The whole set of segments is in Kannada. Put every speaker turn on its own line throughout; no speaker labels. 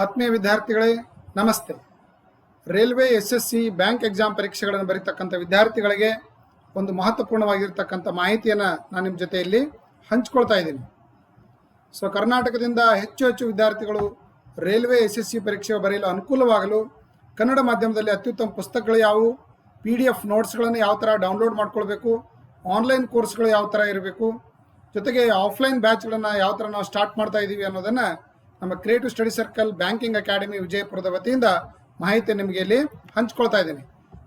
ಆತ್ಮೀಯ ವಿದ್ಯಾರ್ಥಿಗಳೇ, ನಮಸ್ತೆ. Railway S S C bank exam ಪರೀಕ್ಷೆಗಳನ್ನು ಬರೀತಕ್ಕಂಥ ವಿದ್ಯಾರ್ಥಿಗಳಿಗೆ ಒಂದು ಮಹತ್ವಪೂರ್ಣವಾಗಿರ್ತಕ್ಕಂಥ ಮಾಹಿತಿಯನ್ನು ನಾನು ನಿಮ್ಮ ಜೊತೆಯಲ್ಲಿ ಹಂಚ್ಕೊಳ್ತಾ ಇದ್ದೀನಿ. ಸೊ ಕರ್ನಾಟಕದಿಂದ ಹೆಚ್ಚು ಹೆಚ್ಚು ವಿದ್ಯಾರ್ಥಿಗಳು ರೈಲ್ವೆ ಎಸ್ ಎಸ್ ಸಿ ಪರೀಕ್ಷೆ ಬರೆಯಲು ಅನುಕೂಲವಾಗಲು ಕನ್ನಡ ಮಾಧ್ಯಮದಲ್ಲಿ ಅತ್ಯುತ್ತಮ ಪುಸ್ತಕಗಳು ಯಾವುವು? ಪಿ ಡಿ ಎಫ್ ನೋಟ್ಸ್ಗಳನ್ನು ಯಾವ ಥರ ಡೌನ್ಲೋಡ್ ಮಾಡ್ಕೊಳ್ಬೇಕು? ಆನ್ಲೈನ್ ಕೋರ್ಸ್ಗಳು ಯಾವ ಥರ ಇರಬೇಕು? ಜೊತೆಗೆ ಆಫ್ಲೈನ್ ಬ್ಯಾಚ್ಗಳನ್ನು ಯಾವ ಥರ ನಾವು ಸ್ಟಾರ್ಟ್ ಮಾಡ್ತಾ ಇದ್ದೀವಿ ಅನ್ನೋದನ್ನು ನಮ್ಮ creative study circle banking academy ವಿಜಯಪುರದ ವತಿಯಿಂದ ಮಾಹಿತಿ ನಿಮಗೆ ಇಲ್ಲಿ ಹಂಚ್ಕೊಳ್ತಾ ಇದ್ದೀನಿ.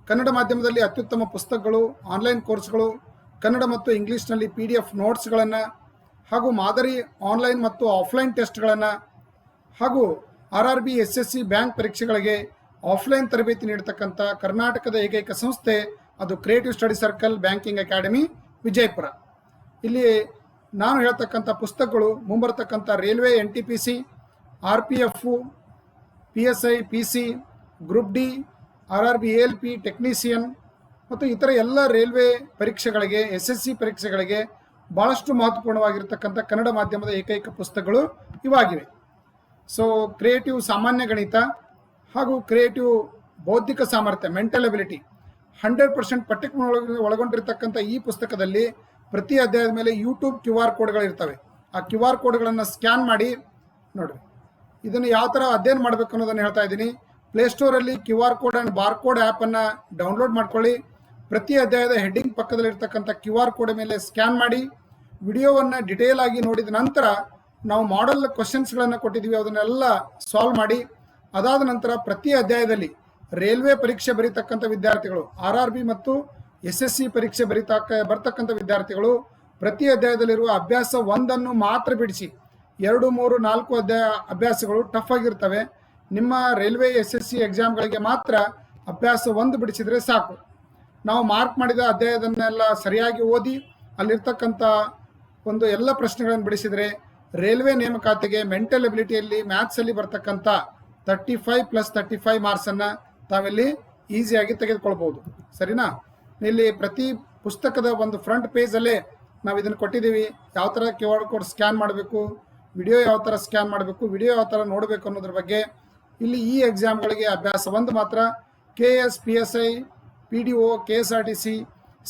ಕನ್ನಡ ಮಾಧ್ಯಮದಲ್ಲಿ ಅತ್ಯುತ್ತಮ ಪುಸ್ತಕಗಳು ಆನ್ಲೈನ್ ಕೋರ್ಸ್ಗಳು ಕನ್ನಡ ಮತ್ತು ಇಂಗ್ಲೀಷ್ನಲ್ಲಿ ಪಿ ಡಿ ಎಫ್ ನೋಟ್ಸ್ಗಳನ್ನು ಹಾಗೂ ಮಾದರಿ ಆನ್ಲೈನ್ ಮತ್ತು ಆಫ್ಲೈನ್ ಟೆಸ್ಟ್ಗಳನ್ನು ಹಾಗೂ R R B S S C bank ಪರೀಕ್ಷೆಗಳಿಗೆ ಆಫ್ಲೈನ್ ತರಬೇತಿ ನೀಡತಕ್ಕಂಥ ಕರ್ನಾಟಕದ ಏಕೈಕ ಸಂಸ್ಥೆ, ಅದು creative study circle banking academy Vijayapura. ಇಲ್ಲಿ ನಾನು ಹೇಳ್ತಕ್ಕಂಥ ಪುಸ್ತಕಗಳು ಮುಂಬರ್ತಕ್ಕಂಥ railway N T P C R P F P S I P C group D R R B L P technician ಮತ್ತು ಇತರ ಎಲ್ಲ ರೈಲ್ವೆ ಪರೀಕ್ಷೆಗಳಿಗೆ ಎಸ್ ಎಸ್ ಸಿ ಪರೀಕ್ಷೆಗಳಿಗೆ ಭಾಳಷ್ಟು ಮಹತ್ವಪೂರ್ಣವಾಗಿರ್ತಕ್ಕಂಥ ಕನ್ನಡ ಮಾಧ್ಯಮದ ಏಕೈಕ ಪುಸ್ತಕಗಳು ಇವಾಗಿವೆ. ಸೊ ಕ್ರಿಯೇಟಿವ್ ಸಾಮಾನ್ಯ ಗಣಿತ ಹಾಗೂ ಕ್ರಿಯೇಟಿವ್ ಬೌದ್ಧಿಕ ಸಾಮರ್ಥ್ಯ ಮೆಂಟಲ್ ಅಬಿಲಿಟಿ ಹಂಡ್ರೆಡ್ ಪರ್ಸೆಂಟ್ ಪಠ್ಯಕ್ರಮ ಒಳಗೊಂಡಿರ್ತಕ್ಕಂಥ ಈ ಪುಸ್ತಕದಲ್ಲಿ ಪ್ರತಿ ಅಧ್ಯಾಯದ ಮೇಲೆ ಯೂಟ್ಯೂಬ್ ಕ್ಯೂ ಆರ್ ಕೋಡ್ಗಳಿರ್ತವೆ ಆ ಕ್ಯೂ ಆರ್ ಕೋಡ್ಗಳನ್ನು ಸ್ಕ್ಯಾನ್ ಮಾಡಿ ನೋಡಿರಿ. ಇದನ್ನು ಯಾವ ಥರ ಅಧ್ಯಯನ ಮಾಡಬೇಕು ಅನ್ನೋದನ್ನು ಹೇಳ್ತಾ ಇದ್ದೀನಿ. ಪ್ಲೇಸ್ಟೋರಲ್ಲಿ Q R code and bar code ಆ್ಯಪನ್ನು ಡೌನ್ಲೋಡ್ ಮಾಡ್ಕೊಳ್ಳಿ. ಪ್ರತಿ ಅಧ್ಯಾಯದ ಹೆಡ್ಡಿಂಗ್ ಪಕ್ಕದಲ್ಲಿರ್ತಕ್ಕಂಥ ಕ್ಯೂ ಆರ್ ಕೋಡ್ ಮೇಲೆ ಸ್ಕ್ಯಾನ್ ಮಾಡಿ. ವಿಡಿಯೋವನ್ನು ಡಿಟೇಲ್ ಆಗಿ ನೋಡಿದ ನಂತರ ನಾವು ಮಾಡೆಲ್ ಕ್ವಶನ್ಸ್ಗಳನ್ನು ಕೊಟ್ಟಿದ್ದೀವಿ. ಅದನ್ನೆಲ್ಲ ಸಾಲ್ವ್ ಮಾಡಿ. ಅದಾದ ನಂತರ ಪ್ರತಿ ಅಧ್ಯಾಯದಲ್ಲಿ ರೈಲ್ವೆ ಪರೀಕ್ಷೆ ಬರೀತಕ್ಕಂಥ ವಿದ್ಯಾರ್ಥಿಗಳು ಆರ್ ಆರ್ ಬಿ ಮತ್ತು ಎಸ್ ಎಸ್ ಸಿ ಪರೀಕ್ಷೆ ಬರೀತಕ್ಕ, ಬರ್ತಕ್ಕಂಥ ವಿದ್ಯಾರ್ಥಿಗಳು ಪ್ರತಿ ಅಧ್ಯಾಯದಲ್ಲಿರುವ ಅಭ್ಯಾಸ ಒಂದನ್ನು ಮಾತ್ರ ಬಿಡಿಸಿ. ಎರಡು, ಮೂರು, ನಾಲ್ಕು ಅಧ್ಯಾಯ ಅಭ್ಯಾಸಗಳು ಟಫ್ ಆಗಿರ್ತವೆ. ನಿಮ್ಮ ರೈಲ್ವೆ ಎಸ್ ಎಸ್ ಸಿ ಎಕ್ಸಾಮ್ಗಳಿಗೆ ಮಾತ್ರ ಅಭ್ಯಾಸ ಒಂದು ಬಿಡಿಸಿದರೆ ಸಾಕು. ನಾವು ಮಾರ್ಕ್ ಮಾಡಿದ ಅಧ್ಯಾಯದನ್ನೆಲ್ಲ ಸರಿಯಾಗಿ ಓದಿ, ಅಲ್ಲಿರ್ತಕ್ಕಂಥ ಒಂದು ಎಲ್ಲ ಪ್ರಶ್ನೆಗಳನ್ನು ಬಿಡಿಸಿದರೆ ರೈಲ್ವೆ ನೇಮಕಾತಿಗೆ ಮೆಂಟಲ್ ಎಬಿಲಿಟಿಯಲ್ಲಿ ಮ್ಯಾಥ್ಸಲ್ಲಿ ಬರ್ತಕ್ಕಂಥ thirty five plus thirty five ಮಾರ್ಕ್ಸನ್ನು ತಾವಿಲ್ಲಿ ಈಸಿಯಾಗಿ ತೆಗೆದುಕೊಳ್ಬೋದು. ಸರಿನಾ? ಇಲ್ಲಿ ಪ್ರತಿ ಪುಸ್ತಕದ ಒಂದು ಫ್ರಂಟ್ ಪೇಜಲ್ಲೇ ನಾವು ಇದನ್ನು ಕೊಟ್ಟಿದ್ದೀವಿ. ಯಾವ ಥರ ಕ್ಯೂ ಆರ್ ಕೋಡ್ ಸ್ಕ್ಯಾನ್ ಮಾಡಬೇಕು ವಿಡಿಯೋ ಯಾವ ಥರ ಸ್ಕ್ಯಾನ್ ಮಾಡಬೇಕು, ವಿಡಿಯೋ ಯಾವ ಥರ ನೋಡಬೇಕು ಅನ್ನೋದ್ರ ಬಗ್ಗೆ ಇಲ್ಲಿ ಈ ಎಕ್ಸಾಮ್ಗಳಿಗೆ ಅಭ್ಯಾಸ ಒಂದು ಮಾತ್ರ K S P S I P D O K S R T C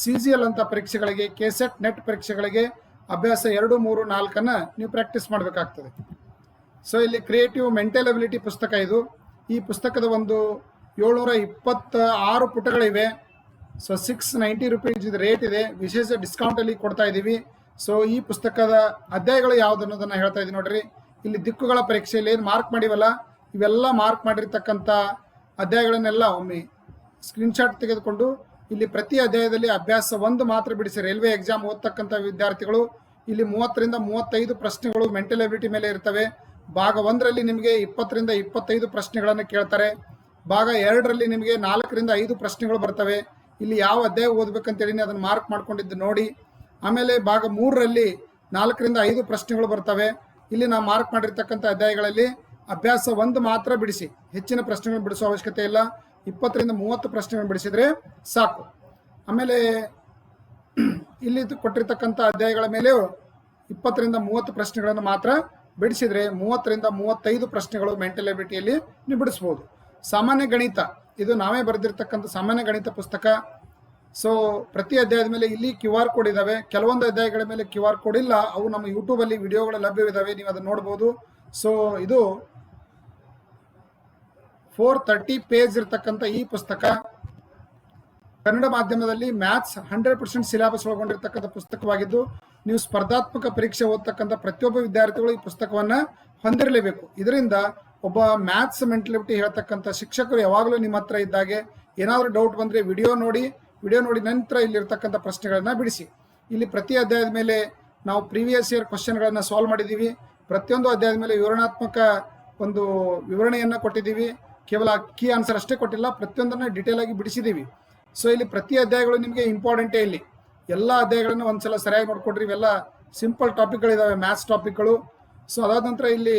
C G L ಅಂತ ಪರೀಕ್ಷೆಗಳಿಗೆ ಕೆ ಸೆಟ್ ನೆಟ್ ಪರೀಕ್ಷೆಗಳಿಗೆ ಅಭ್ಯಾಸ ಎರಡು, ಮೂರು, ನಾಲ್ಕನ್ನು ನೀವು ಪ್ರಾಕ್ಟೀಸ್ ಮಾಡಬೇಕಾಗ್ತದೆ. ಸೊ ಇಲ್ಲಿ ಕ್ರಿಯೇಟಿವ್ ಮೆಂಟಲ್ ಅಬಿಲಿಟಿ ಪುಸ್ತಕ ಇದು. ಈ ಪುಸ್ತಕದ ಒಂದು ಏಳ್ನೂರ ಇಪ್ಪತ್ತ ಆರು ಪುಟಗಳಿವೆ. ಸೊ ಸಿಕ್ಸ್ ನೈಂಟಿ ರುಪೀಸ್ ಇದು ರೇಟ್ ಇದೆ. ವಿಶೇಷ ಡಿಸ್ಕೌಂಟಲ್ಲಿ ಕೊಡ್ತಾ ಇದ್ದೀವಿ. ಸೊ ಈ ಪುಸ್ತಕದ ಅಧ್ಯಾಯಗಳು ಯಾವ್ದು ಅನ್ನೋದನ್ನ ಹೇಳ್ತಾ ಇದ್ದೀನಿ ನೋಡ್ರಿ. ಇಲ್ಲಿ ದಿಕ್ಕುಗಳ ಪರೀಕ್ಷೆಯಲ್ಲಿ ಏನು ಮಾರ್ಕ್ ಮಾಡಿವಲ್ಲ, ಇವೆಲ್ಲ ಮಾರ್ಕ್ ಮಾಡಿರ್ತಕ್ಕಂಥ ಅಧ್ಯಾಯಗಳನ್ನೆಲ್ಲ ಒಮ್ಮೆ ಸ್ಕ್ರೀನ್ಶಾಟ್ ತೆಗೆದುಕೊಂಡು ಇಲ್ಲಿ ಪ್ರತಿ ಅಧ್ಯಾಯದಲ್ಲಿ ಅಭ್ಯಾಸ ಒಂದು ಮಾತ್ರ ಬಿಡಿಸಿ ರೈಲ್ವೆ ಎಕ್ಸಾಮ್ ಓದ್ತಕ್ಕಂಥ ವಿದ್ಯಾರ್ಥಿಗಳು, ಇಲ್ಲಿ ಮೂವತ್ತರಿಂದ ಮೂವತ್ತೈದು ಪ್ರಶ್ನೆಗಳು ಮೆಂಟಲ್ ಎಬಿಲಿಟಿ ಮೇಲೆ ಇರ್ತವೆ. ಭಾಗ ಒಂದರಲ್ಲಿ ನಿಮಗೆ ಇಪ್ಪತ್ತರಿಂದ ಇಪ್ಪತ್ತೈದು ಪ್ರಶ್ನೆಗಳನ್ನು ಕೇಳ್ತಾರೆ. ಭಾಗ ಎರಡರಲ್ಲಿ ನಿಮಗೆ ನಾಲ್ಕರಿಂದ ಐದು ಪ್ರಶ್ನೆಗಳು ಬರ್ತವೆ. ಇಲ್ಲಿ ಯಾವ ಅಧ್ಯಾಯ ಓದ್ಬೇಕಂತೇಳಿ ಅದನ್ನು ಮಾರ್ಕ್ ಮಾಡ್ಕೊಂಡಿದ್ದು ನೋಡಿ. ಆಮೇಲೆ ಭಾಗ ಮೂರರಲ್ಲಿ ನಾಲ್ಕರಿಂದ ಐದು ಪ್ರಶ್ನೆಗಳು ಬರ್ತವೆ. ಇಲ್ಲಿ ನಾವು ಮಾರ್ಕ್ ಮಾಡಿರ್ತಕ್ಕಂಥ ಅಧ್ಯಾಯಗಳಲ್ಲಿ ಅಭ್ಯಾಸ ಒಂದು ಮಾತ್ರ ಬಿಡಿಸಿ. ಹೆಚ್ಚಿನ ಪ್ರಶ್ನೆಗಳನ್ನು ಬಿಡಿಸುವ ಅವಶ್ಯಕತೆ ಇಲ್ಲ. ಇಪ್ಪತ್ತರಿಂದ ಮೂವತ್ತು ಪ್ರಶ್ನೆಗಳನ್ನು ಬಿಡಿಸಿದರೆ ಸಾಕು. ಆಮೇಲೆ ಇಲ್ಲಿ ಕೊಟ್ಟಿರ್ತಕ್ಕಂಥ ಅಧ್ಯಾಯಗಳ ಮೇಲೆ ಇಪ್ಪತ್ತರಿಂದ ಮೂವತ್ತು ಪ್ರಶ್ನೆಗಳನ್ನು ಮಾತ್ರ ಬಿಡಿಸಿದರೆ ಮೂವತ್ತರಿಂದ ಮೂವತ್ತೈದು ಪ್ರಶ್ನೆಗಳು ಮೆಂಟಲ್ ಎಬಿಲಿಟಿಯಲ್ಲಿ ನೀವು ಬಿಡಿಸ್ಬೋದು. ಸಾಮಾನ್ಯ ಗಣಿತ. ಇದು ನಾವೇ ಬರೆದಿರ್ತಕ್ಕಂಥ ಸಾಮಾನ್ಯ ಗಣಿತ ಪುಸ್ತಕ. ಸೊ ಪ್ರತಿ ಅಧ್ಯಾಯದ ಮೇಲೆ ಇಲ್ಲಿ ಕ್ಯೂ ಆರ್ ಕೋಡ್ ಇದ್ದಾವೆ ಕೆಲವೊಂದು ಅಧ್ಯಾಯಗಳ ಮೇಲೆ ಕ್ಯೂ ಆರ್ ಕೋಡ್ ಇಲ್ಲ. ಅವು ನಮ್ಮ ಯೂಟ್ಯೂಬಲ್ಲಿ ವಿಡಿಯೋಗಳು ಲಭ್ಯವಿದ್ದಾವೆ ನೀವು ಅದನ್ನು ನೋಡ್ಬೋದು. ಸೊ ಇದು ಫೋರ್ ತರ್ಟಿ ಪೇಜ್ ಇರತಕ್ಕಂಥ ಈ ಪುಸ್ತಕ. ಕನ್ನಡ ಮಾಧ್ಯಮದಲ್ಲಿ ಮ್ಯಾಥ್ಸ್ ಹಂಡ್ರೆಡ್ ಪರ್ಸೆಂಟ್ ಸಿಲೆಬಸ್ ಒಳಗೊಂಡಿರ್ತಕ್ಕಂಥ ಪುಸ್ತಕವಾಗಿದ್ದು, ನೀವು ಸ್ಪರ್ಧಾತ್ಮಕ ಪರೀಕ್ಷೆ ಓದ್ತಕ್ಕಂಥ ಪ್ರತಿಯೊಬ್ಬ ವಿದ್ಯಾರ್ಥಿಗಳು ಈ ಪುಸ್ತಕವನ್ನು ಹೊಂದಿರಲೇಬೇಕು. ಇದರಿಂದ ಒಬ್ಬ ಮ್ಯಾಥ್ಸ್ ಮೆಂಟಲಿಟಿ ಹೇಳ್ತಕ್ಕಂಥ ಶಿಕ್ಷಕರು ಯಾವಾಗಲೂ ನಿಮ್ಮ ಹತ್ರ ಇದ್ದಾಗೆ ಏನಾದರೂ ಡೌಟ್ ಬಂದರೆ ವಿಡಿಯೋ ನೋಡಿ ವಿಡಿಯೋ ನೋಡಿ ನಂತರ ಇಲ್ಲಿರ್ತಕ್ಕಂಥ ಪ್ರಶ್ನೆಗಳನ್ನು ಬಿಡಿಸಿ. ಇಲ್ಲಿ ಪ್ರತಿ ಅಧ್ಯಾಯದ ಮೇಲೆ ನಾವು ಪ್ರೀವಿಯಸ್ ಇಯರ್ ಕ್ವಶನ್ಗಳನ್ನು ಸಾಲ್ವ್ ಮಾಡಿದ್ದೀವಿ. ಪ್ರತಿಯೊಂದು ಅಧ್ಯಾಯದ ಮೇಲೆ ವಿವರಣಾತ್ಮಕ ಒಂದು ವಿವರಣೆಯನ್ನು ಕೊಟ್ಟಿದ್ದೀವಿ. ಕೇವಲ ಕೀ ಆನ್ಸರ್ ಅಷ್ಟೇ ಕೊಟ್ಟಿಲ್ಲ, ಪ್ರತಿಯೊಂದನ್ನು ಡೀಟೇಲ್ ಆಗಿ ಬಿಡಿಸಿದ್ದೀವಿ. ಸೊ ಇಲ್ಲಿ ಪ್ರತಿ ಅಧ್ಯಾಯಗಳು ನಿಮಗೆ ಇಂಪಾರ್ಟೆಂಟೇ ಇಲ್ಲಿ. ಎಲ್ಲ ಅಧ್ಯಾಯಗಳನ್ನು ಒಂದ್ಸಲ ಸರಿಯಾಗಿ ನೋಡ್ಕೊಡ್ರಿ. ಇವೆಲ್ಲ ಸಿಂಪಲ್ ಟಾಪಿಕ್ಗಳಿದ್ದಾವೆ ಮ್ಯಾಥ್ಸ್ ಟಾಪಿಕ್ಗಳು ಸೊ ಅದಾದ ನಂತರ ಇಲ್ಲಿ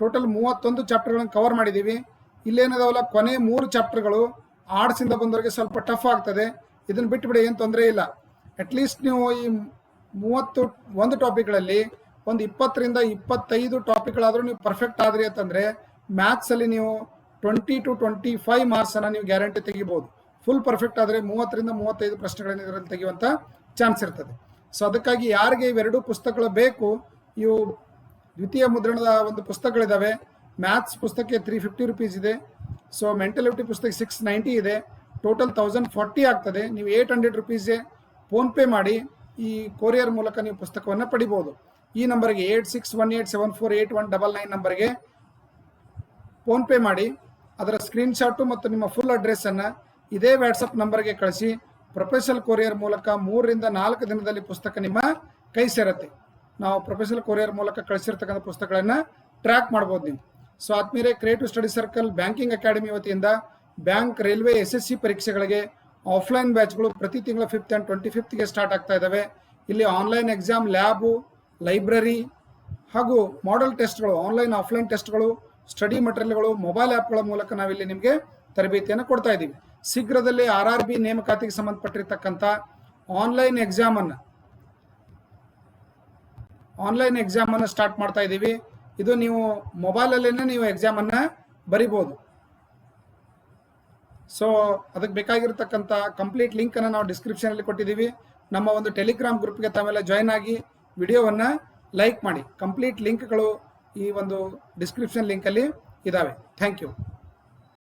ಟೋಟಲ್ ಮೂವತ್ತೊಂದು ಚಾಪ್ಟರ್ಗಳನ್ನು ಕವರ್ ಮಾಡಿದ್ದೀವಿ. ಇಲ್ಲೇನದಾವಲ್ಲ, ಕೊನೆ ಮೂರು ಚಾಪ್ಟರ್ಗಳು ಆರ್ಟ್ಸಿಂದ ಬಂದವರಿಗೆ ಸ್ವಲ್ಪ ಟಫ್ ಆಗ್ತದೆ. ಇದನ್ನು ಬಿಟ್ಟುಬಿಡಿ ಏನು ತೊಂದರೆ ಇಲ್ಲ. ಅಟ್ಲೀಸ್ಟ್ ನೀವು ಈ ಮೂವತ್ತು, ಒಂದು ಟಾಪಿಕ್ಗಳಲ್ಲಿ ಒಂದು ಇಪ್ಪತ್ತರಿಂದ ಇಪ್ಪತ್ತೈದು ಟಾಪಿಕ್ಗಳಾದರೂ ನೀವು ಪರ್ಫೆಕ್ಟ್ ಆದ್ರಿ ಅಂತಂದರೆ ಮ್ಯಾಥ್ಸಲ್ಲಿ ನೀವು ಟ್ವೆಂಟಿ ಟು ಟ್ವೆಂಟಿ ಫೈವ್ ಮಾರ್ಕ್ಸನ್ನು ನೀವು ಗ್ಯಾರಂಟಿ ತೆಗಿಬೋದು. ಫುಲ್ ಪರ್ಫೆಕ್ಟ್ ಆದರೆ ಮೂವತ್ತರಿಂದ ಮೂವತ್ತೈದು ಪ್ರಶ್ನೆಗಳನ್ನು ಇದರಲ್ಲಿ ತೆಗೆಯುವಂಥ ಚಾನ್ಸ್ ಇರ್ತದೆ. ಸೊ ಅದಕ್ಕಾಗಿ ಯಾರಿಗೆ ಇವೆರಡೂ ಪುಸ್ತಕಗಳು ಬೇಕು, ಇವು ದ್ವಿತೀಯ ಮುದ್ರಣದ ಒಂದು ಪುಸ್ತಕಗಳಿದ್ದಾವೆ ಮ್ಯಾಥ್ಸ್ ಪುಸ್ತಕಕ್ಕೆ ತ್ರೀ ಫಿಫ್ಟಿ ರುಪೀಸ್ ಇದೆ. ಸೊ ಮೆಂಟಲಿಟಿ ಪುಸ್ತಕ ಸಿಕ್ಸ್ ನೈಂಟಿ ಇದೆ. ಟೋಟಲ್ ತೌಸಂಡ್ ಫಾರ್ಟಿ ಆಗ್ತದೆ. ನೀವು ಏಯ್ಟ್ ಹಂಡ್ರೆಡ್ ರುಪೀಸ್ಗೆ ಫೋನ್ಪೇ ಮಾಡಿ ಈ ಕೊರಿಯರ್ ಮೂಲಕ ನೀವು ಪುಸ್ತಕವನ್ನು ಪಡಿಬೋದು. ಈ ನಂಬರ್ಗೆ eight six one eight seven four eight one double nine ನಂಬರ್ಗೆ ಫೋನ್ಪೇ ಮಾಡಿ. ಅದರ ಸ್ಕ್ರೀನ್ಶಾಟು ಮತ್ತು ನಿಮ್ಮ ಫುಲ್ ಅಡ್ರೆಸ್ಸನ್ನು ಇದೇ ವ್ಯಾಟ್ಸಪ್ ನಂಬರ್ಗೆ ಕಳಿಸಿ. ಪ್ರೊಫೆಷನಲ್ ಕೊರಿಯರ್ ಮೂಲಕ ಮೂರರಿಂದ ನಾಲ್ಕು ದಿನದಲ್ಲಿ ಪುಸ್ತಕ ನಿಮ್ಮ ಕೈ ಸೇರುತ್ತೆ. ನಾವು ಪ್ರೊಫೆಷನಲ್ ಕೊರಿಯರ್ ಮೂಲಕ ಕಳಿಸಿರ್ತಕ್ಕಂಥ ಪುಸ್ತಕಗಳನ್ನು ಟ್ರ್ಯಾಕ್ ಮಾಡ್ಬೋದು ನೀವು. ಸೊ ಆದ್ಮೇಲೆ creative study circle banking academy ವತಿಯಿಂದ bank railway S S C ಪರೀಕ್ಷೆಗಳಿಗೆ ಆಫ್ಲೈನ್ ಬ್ಯಾಚ್ಗಳು ಪ್ರತಿ ತಿಂಗಳ ಫಿಫ್ತ್ ಆ್ಯಂಡ್ ಟ್ವೆಂಟಿ ಫಿಫ್ತ್ಗೆ ಸ್ಟಾರ್ಟ್ ಆಗ್ತಾ ಇದ್ದಾವೆ ಇಲ್ಲಿ ಆನ್ಲೈನ್ ಎಕ್ಸಾಮ್ ಲ್ಯಾಬು ಲೈಬ್ರರಿ ಹಾಗೂ ಮಾಡೆಲ್ ಟೆಸ್ಟ್ಗಳು ಆನ್ಲೈನ್ ಆಫ್ಲೈನ್ ಟೆಸ್ಟ್ಗಳು ಸ್ಟಡಿ ಮಟೀರಿಯಲ್ಗಳು ಮೊಬೈಲ್ ಆ್ಯಪ್ಗಳ ಮೂಲಕ ನಾವಿಲ್ಲಿ ನಿಮಗೆ ತರಬೇತಿಯನ್ನು ಕೊಡ್ತಾ ಇದ್ದೀವಿ ಶೀಘ್ರದಲ್ಲಿ ಆರ್ ಆರ್ ಬಿ ನೇಮಕಾತಿಗೆ ಸಂಬಂಧಪಟ್ಟಿರ್ತಕ್ಕಂಥ ಆನ್ಲೈನ್ ಎಕ್ಸಾಮನ್ನು ಆನ್ಲೈನ್ ಎಕ್ಸಾಮನ್ನು ಸ್ಟಾರ್ಟ್ ಮಾಡ್ತಾ ಇದ್ದೀವಿ ಇದು ನೀವು ಮೊಬೈಲಲ್ಲೇ ನೀವು ಎಕ್ಸಾಮನ್ನು ಬರಿಬೋದು. ಸೊ ಅದಕ್ಕೆ ಬೇಕಾಗಿರ್ತಕ್ಕಂಥ ಕಂಪ್ಲೀಟ್ ಲಿಂಕನ್ನು ನಾವು ಡಿಸ್ಕ್ರಿಪ್ಷನಲ್ಲಿ ಕೊಟ್ಟಿದ್ದೀವಿ. ನಮ್ಮ ಒಂದು ಟೆಲಿಗ್ರಾಮ್ ಗ್ರೂಪ್ಗೆ ತಾವೆಲ್ಲ ಜಾಯ್ನ್ ಆಗಿ ವಿಡಿಯೋವನ್ನು ಲೈಕ್ ಮಾಡಿ. ಕಂಪ್ಲೀಟ್ ಲಿಂಕ್ಗಳು ಈ ಒಂದು ಡಿಸ್ಕ್ರಿಪ್ಷನ್ ಲಿಂಕಲ್ಲಿ ಇದ್ದಾವೆ ಥ್ಯಾಂಕ್ ಯು